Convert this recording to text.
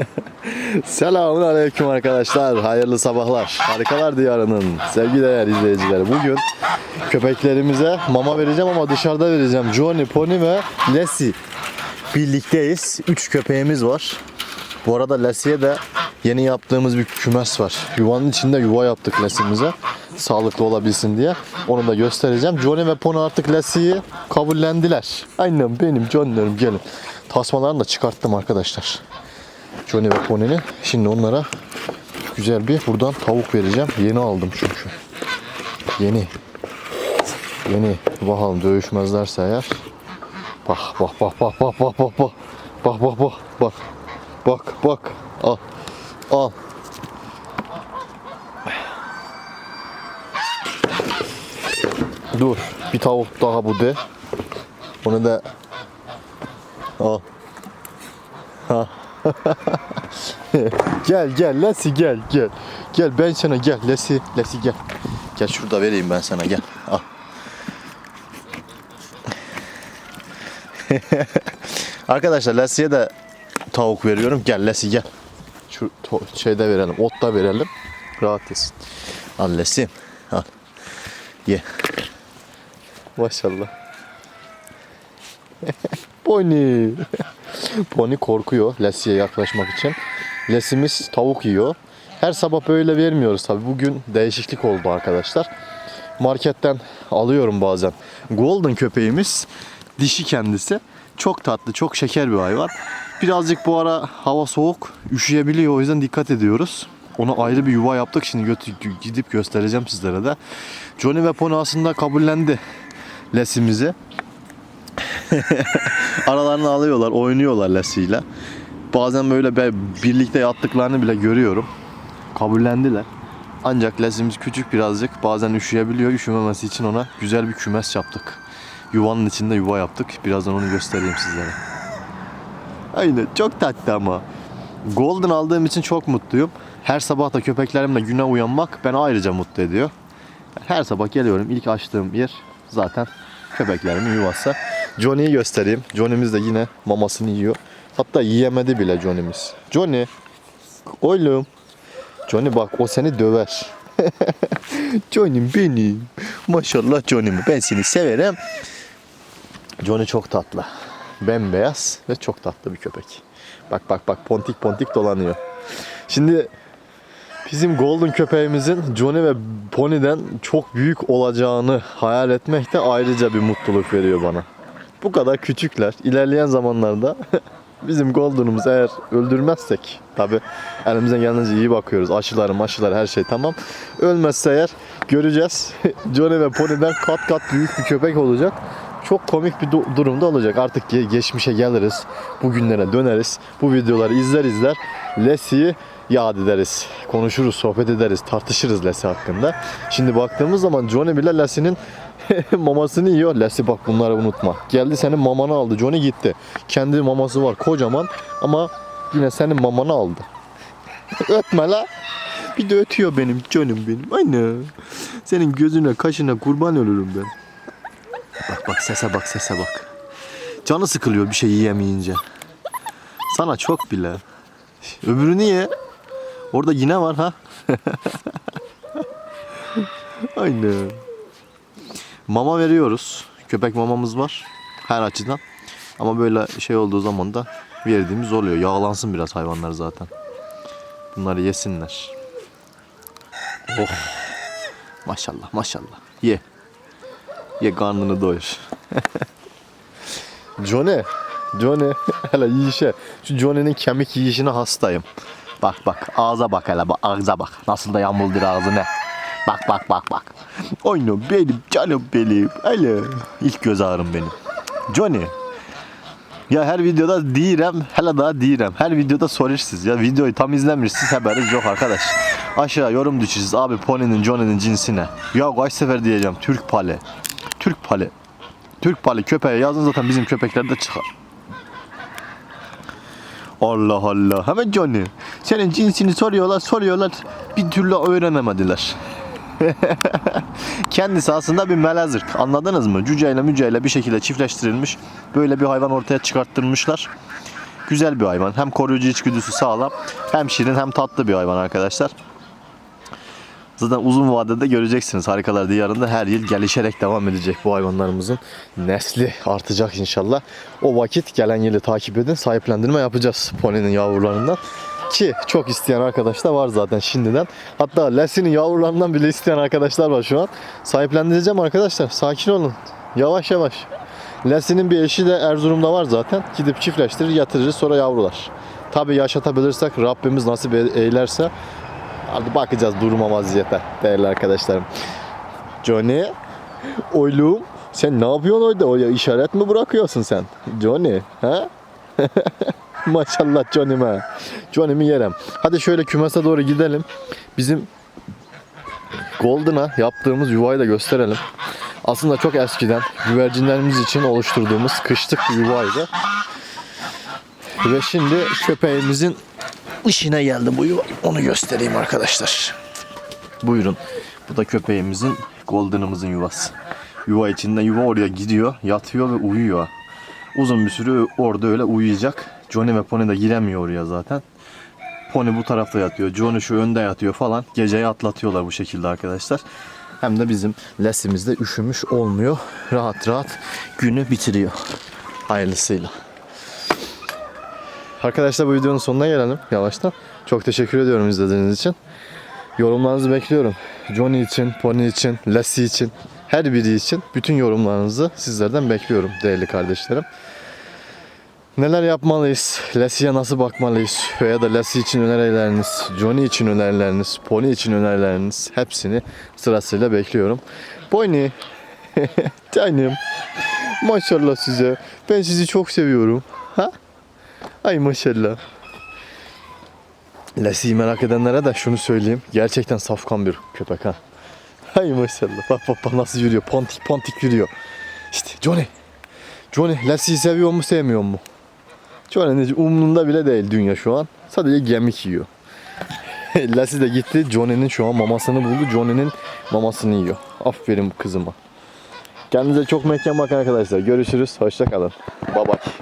Selamun aleyküm arkadaşlar. Hayırlı sabahlar. Harikalar diyarının sevgili değerli izleyicileri. Bugün köpeklerimize mama vereceğim ama dışarıda vereceğim. Johnny, Pony ve Lassie birlikteyiz. Üç köpeğimiz var. Bu arada Lassie'ye de yeni yaptığımız bir kümes var. Yuvanın içinde yuva yaptık Lassie'mize. Sağlıklı olabilsin diye. Onu da göstereceğim. Johnny ve Pony artık Lassie'yi kabullendiler. Aynen benim Johnny'lerim gelin. Tasmalarını da çıkarttım arkadaşlar. Johnny ve Pony'nin. Şimdi onlara güzel bir buradan tavuk vereceğim. Yeni aldım çünkü. Yeni. Yeni. Bakalım dövüşmezlerse eğer. Bak bak bak bak bak bak bak bak. Bak bak bak bak. Bak bak. Al. Al. Dur. Bir tavuk daha bu de. Onu da al. Ha. gel gel Lesi gel gel. Gel ben sana gel Lesi Lesi gel. Gel şurada vereyim ben sana gel. Al. Arkadaşlar Lesi'ye de tavuk veriyorum. Gel Lesi gel. Şu şeyde verelim. Otta verelim. Rahat yesin. Al Lesi. Al. Ye. Maşallah. Pony. Pony korkuyor Lesi'ye yaklaşmak için. Lesimiz tavuk yiyor. Her sabah böyle vermiyoruz tabi. Bugün değişiklik oldu arkadaşlar. Marketten alıyorum bazen. Golden köpeğimiz dişi kendisi. Çok tatlı, çok şeker bir hayvan. Birazcık bu ara hava soğuk, üşüyebiliyor. O yüzden dikkat ediyoruz. Ona ayrı bir yuva yaptık. Şimdi götü- gidip göstereceğim sizlere de. Johnny ve Pony aslında kabullendi lesimizi. Aralarını alıyorlar, oynuyorlar Lassie Bazen böyle birlikte yattıklarını bile görüyorum. Kabullendiler. Ancak Lassie'miz küçük birazcık. Bazen üşüyebiliyor. Üşümemesi için ona güzel bir kümes yaptık. Yuvanın içinde yuva yaptık. Birazdan onu göstereyim sizlere. Aynen çok tatlı ama. Golden aldığım için çok mutluyum. Her sabah da köpeklerimle güne uyanmak beni ayrıca mutlu ediyor. Her sabah geliyorum. İlk açtığım yer zaten köpeklerimin yuvası. Johnny'yi göstereyim. Johnny'miz de yine mamasını yiyor. Hatta yiyemedi bile Johnny'miz. Johnny. Oğlum. Johnny bak o seni döver. Johnny'm benim. Maşallah Johnny'm. Ben seni severim. Johnny çok tatlı. Bembeyaz ve çok tatlı bir köpek. Bak bak bak pontik pontik dolanıyor. Şimdi Bizim Golden köpeğimizin Johnny ve Pony'den çok büyük olacağını hayal etmek de ayrıca bir mutluluk veriyor bana. Bu kadar küçükler. İlerleyen zamanlarda bizim Golden'ımız eğer öldürmezsek tabi elimizden geldiğince iyi bakıyoruz. Aşıları maşıları her şey tamam. Ölmezse eğer göreceğiz. Johnny ve Pony'den kat kat büyük bir köpek olacak. Çok komik bir du- durumda olacak. Artık ge- geçmişe geliriz. Bugünlere döneriz. Bu videoları izler izler. Leslie'yi yad ederiz. Konuşuruz, sohbet ederiz, tartışırız Lassie hakkında. Şimdi baktığımız zaman Johnny bile Lassie'nin mamasını yiyor. Lassie bak bunları unutma. Geldi senin mamanı aldı. Johnny gitti. Kendi maması var kocaman ama yine senin mamanı aldı. Ötme la. Bir de ötüyor benim canım benim. Anne. Senin gözüne kaşına kurban ölürüm ben. Bak bak sese bak sese bak. Canı sıkılıyor bir şey yiyemeyince. Sana çok bile. Öbürünü ye. Orada yine var ha. Aynen. Mama veriyoruz. Köpek mamamız var. Her açıdan. Ama böyle şey olduğu zaman da verdiğimiz oluyor. Yağlansın biraz hayvanlar zaten. Bunları yesinler. Oh. Maşallah maşallah. Ye. Ye karnını doyur. Johnny. Johnny. Hele yiyişe. Şu Johnny'nin kemik yiyişine hastayım. Bak bak ağza bak hele bak ağza bak. Nasıl da yamuldur ağzı ne. Bak bak bak bak. Oyunu benim canım benim. Hele. İlk göz ağrım benim. Johnny. Ya her videoda direm, hele daha direm. Her videoda soruyorsunuz ya. Videoyu tam izlemişsiniz haberiniz yok arkadaş. Aşağı yorum düşeceğiz. Abi Pony'nin, Johnny'nin cinsi ne? Ya kaç sefer diyeceğim. Türk pale. Türk pale. Türk pale köpeğe yazın zaten bizim köpekler de çıkar. Allah Allah. Hemen Johnny. Senin cinsini soruyorlar, soruyorlar. Bir türlü öğrenemediler. Kendisi aslında bir melazırk. Anladınız mı? Cüceyle müceyle bir şekilde çiftleştirilmiş. Böyle bir hayvan ortaya çıkarttırmışlar. Güzel bir hayvan. Hem koruyucu içgüdüsü sağlam. Hem şirin hem tatlı bir hayvan arkadaşlar. Zaten uzun vadede göreceksiniz harikalar diyarında her yıl gelişerek devam edecek bu hayvanlarımızın nesli artacak inşallah. O vakit gelen yılı takip edin sahiplendirme yapacağız poninin yavrularından. Ki çok isteyen arkadaşlar var zaten şimdiden. Hatta Leslie'nin yavrularından bile isteyen arkadaşlar var şu an. Sahiplendireceğim arkadaşlar. Sakin olun. Yavaş yavaş. Leslie'nin bir eşi de Erzurum'da var zaten. Gidip çiftleştirir, yatırırız sonra yavrular. Tabi yaşatabilirsek Rabbimiz nasip eylerse Hadi bakacağız duruma vaziyete değerli arkadaşlarım. Johnny, oğlum sen ne yapıyorsun orada? Oraya işaret mi bırakıyorsun sen? Johnny, ha? Maşallah Johnny'me. Johnny'mi yerim. Hadi şöyle kümese doğru gidelim. Bizim Golden'a yaptığımız yuvayı da gösterelim. Aslında çok eskiden güvercinlerimiz için oluşturduğumuz kışlık bir yuvaydı. Ve şimdi köpeğimizin işine geldi bu yuva. Onu göstereyim arkadaşlar. Buyurun. Bu da köpeğimizin Golden'ımızın yuvası. Yuva içinde yuva oraya gidiyor, yatıyor ve uyuyor. Uzun bir süre orada öyle uyuyacak. Johnny ve Pony de giremiyor oraya zaten. Pony bu tarafta yatıyor. Johnny şu önde yatıyor falan. Geceyi atlatıyorlar bu şekilde arkadaşlar. Hem de bizim lesimiz de üşümüş olmuyor. Rahat rahat günü bitiriyor. Hayırlısıyla. Arkadaşlar bu videonun sonuna gelelim yavaştan. Çok teşekkür ediyorum izlediğiniz için. Yorumlarınızı bekliyorum. Johnny için, Pony için, Lassie için, her biri için bütün yorumlarınızı sizlerden bekliyorum değerli kardeşlerim. Neler yapmalıyız? Lassie'ye nasıl bakmalıyız? Veya da Lassie için önerileriniz, Johnny için önerileriniz, Pony için önerileriniz hepsini sırasıyla bekliyorum. Pony, canım, maşallah size. Ben sizi çok seviyorum. Ha? Ay maşallah. Lassie'yi merak edenlere de şunu söyleyeyim. Gerçekten safkan bir köpek ha. Ay maşallah. Bak bak bak nasıl yürüyor. Pontik pontik yürüyor. İşte Johnny. Johnny Lassie'yi seviyor mu sevmiyor mu? Johnny'nin umrunda bile değil dünya şu an. Sadece gemik yiyor. Lassie de gitti. Johnny'nin şu an mamasını buldu. Johnny'nin mamasını yiyor. Aferin kızıma. Kendinize çok mekan bakın arkadaşlar. Görüşürüz. Hoşça kalın. Bye bye.